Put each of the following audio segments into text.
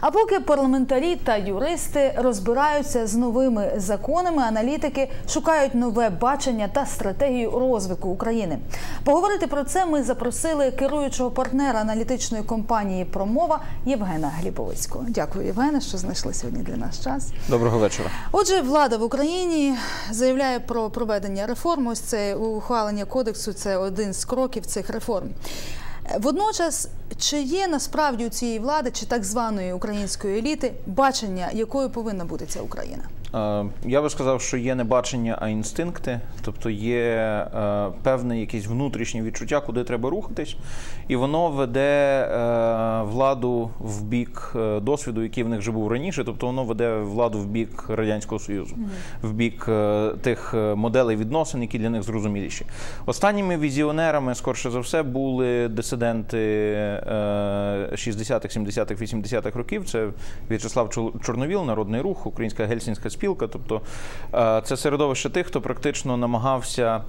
А поки парламентарі та юристи розбираються з новими законами, аналітики шукають нове бачення та стратегію розвитку України. Поговорити про це ми запросили керуючого партнера аналітичної компанії Промова Євгена Глібовицького. Дякую, Євгене, що знайшли сьогодні для нас час. Доброго вечора. Отже, влада в Україні заявляє про проведення реформ. Ось це ухвалення кодексу. Це один з кроків цих реформ. Водночас, чи є насправді у цієї влади чи так званої української еліти бачення, якою повинна бути ця Україна? Е, Я би сказав, що є не бачення, а інстинкти, тобто є е, певне якесь внутрішнє відчуття, куди треба рухатись, і воно веде е, владу в бік досвіду, який в них вже був раніше. Тобто воно веде владу в бік радянського союзу, в бік тих моделей відносин, які для них зрозуміліші. Останніми візіонерами, скорше за все, були дисиденти е, 60-х, 70-х, 80-х років. Це В'ячеслав Чор- Чорновіл, Народний рух, Українська гельсінська спілка. Тобто е, це середовище тих, хто практично намагався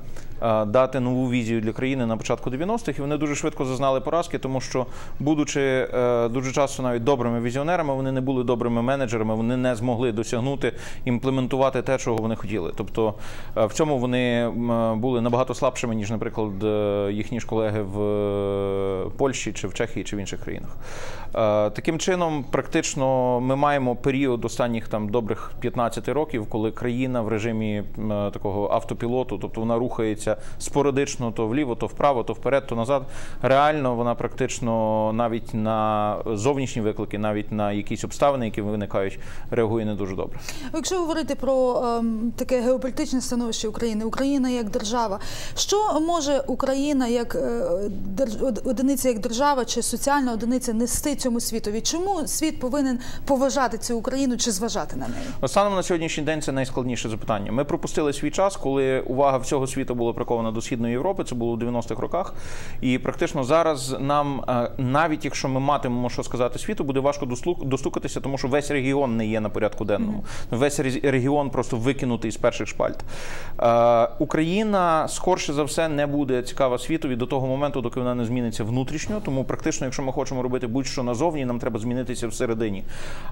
е, дати нову візію для країни на початку 90-х, і вони дуже швидко зазнали поразки, тому що, будучи е, дуже часто навіть добрими візіонерами, вони не були добрими менеджерами, вони не змогли досягнути імплементувати те, чого вони хотіли. Тобто в цьому вони були набагато слабшими, ніж, наприклад, їхні ж колеги в Польщі чи в Чехії чи в інших країнах. Е, Таким чином, практично, ми маємо період останніх там добрих 15 років, коли країна в режимі е, такого автопілоту, тобто вона рухається спорадично то вліво, то вправо, то вперед, то назад. Реально вона практично навіть на зовнішні виклики, навіть на якісь обставини, які виникають, реагує не дуже добре. Якщо говорити про ем, таке геополітичне становище України, Україна як держава, що може Україна як е, держ- як держава чи соціальна одиниця нести цьому світові? Чому світ повинен поважати цю Україну чи зважати на неї? Станом на сьогоднішній день це найскладніше запитання. Ми пропустили свій час, коли увага всього світу була прикована до східної Європи. Це було в 90-х роках. І практично зараз нам, е, навіть якщо ми матимемо що сказати світу, буде важко достукатися, тому що весь регіон не є на порядку денному. Весь рез- регіон просто викинутий з перших шпальт. Е, Україна скорше за все не буде цікава світові до того моменту, доки вона не зміниться внутрішньо. Тому практично, якщо ми хочемо робити будь-що назовні, нам треба змінитися всередині.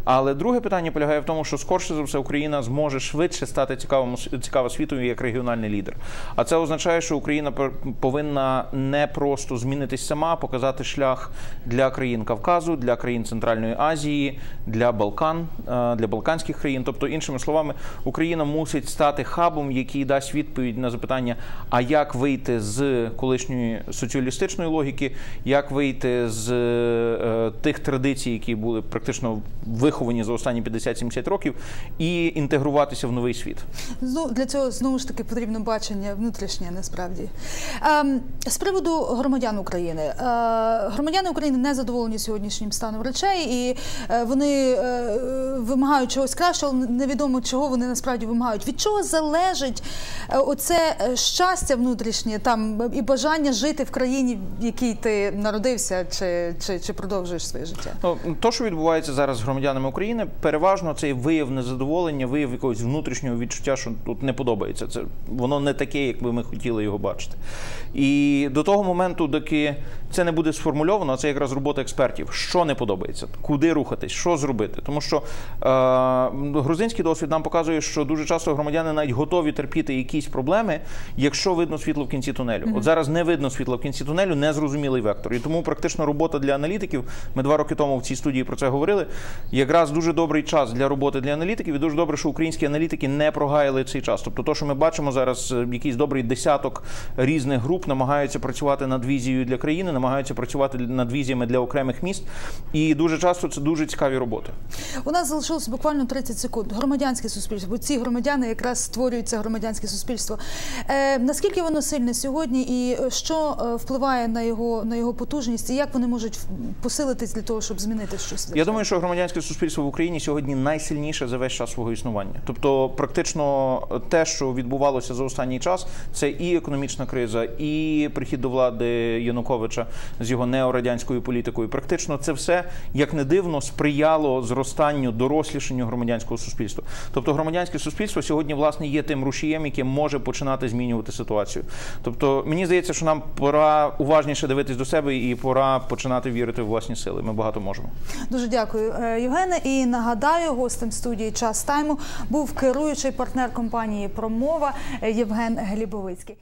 Але друге питання полягає в тому, що скорше за все Україна зможе швидше стати цікавим цікава світові як регіональний лідер. А це означає, що Україна повинна не просто змінитись сама, а показати шлях для країн Кавказу, для країн Центральної Азії, для Балкан, е, для балканських країн. Тобто, іншими словами, Україна мусить стати хабом, який дасть відповідь на запитання: а як вийти з колишньої соціалістичної логіки, як вийти з е, тих традицій, які були практично виховані за останні 50-70 років, і інтегруватися в новий світ. Ну, для цього знову ж таки потрібно бачення внутрішнє насправді. Ем, з приводу громадян України. Е, громадяни України не задоволені сьогоднішнім станом речей, і е, вони вимагають чогось кращого, невідомо чого вони насправді вимагають. Від чого залежить оце щастя внутрішнє там і бажання жити в країні, в якій ти народився, чи, чи, чи продовжуєш своє життя? Ну, то, що відбувається зараз з громадянами України, переважно це вияв незадоволення, вияв якогось внутрішнього відчуття, що тут не подобається. Це воно не таке, як би ми хотіли його бачити. І до того моменту, доки це не буде сформульовано, це якраз робота експертів. Що не подобається, куди рухатись, що зробити. Тому що е, грузинський досвід нам показує, що дуже часто громадяни навіть готові терпіти якісь проблеми, якщо видно світло в кінці тунелю. От зараз не видно світла в кінці тунелю, незрозумілий вектор. І тому практично робота для аналітиків. Ми два роки тому в цій студії про це говорили. Якраз дуже добрий час для роботи для аналітиків, і дуже добре, що українські аналітики не прогаяли цей час. Тобто, то, що ми бачимо зараз, е, якийсь добрий десяток різних груп намагаються працювати над візією для країни, намагаються працювати над візіями для окремих міст. І дуже часто це дуже цікаві роботи. У нас залишилося буквально 30 секунд. Громадянське суспільство, бо ці громадяни якраз створюють це громадянське суспільство. Е, наскільки воно сильне сьогодні, і що е, впливає на його на його потужність, і як вони можуть посилитись для того, щоб змінити щось? Я думаю, що громадянське суспільство в Україні сьогодні найсильніше за весь час свого існування. Тобто, практично те, що відбувалося за останній час, це і економічна криза, і прихід до влади Януковича з його неорадянською політикою. Практично це все, як не дивно, сприяло зростанню дорослішанню громадянського суспільства. Тобто громадянське суспільство сьогодні власне є тим рушієм, яке може починати змінювати ситуацію. Тобто мені здається, що нам пора уважніше дивитись до себе і пора починати вірити в власні сили. Ми багато можемо. Дуже дякую, е, Євгене. І нагадаю, гостем студії час тайму був керуючий партнер компанії Промова Євген Глібовицький.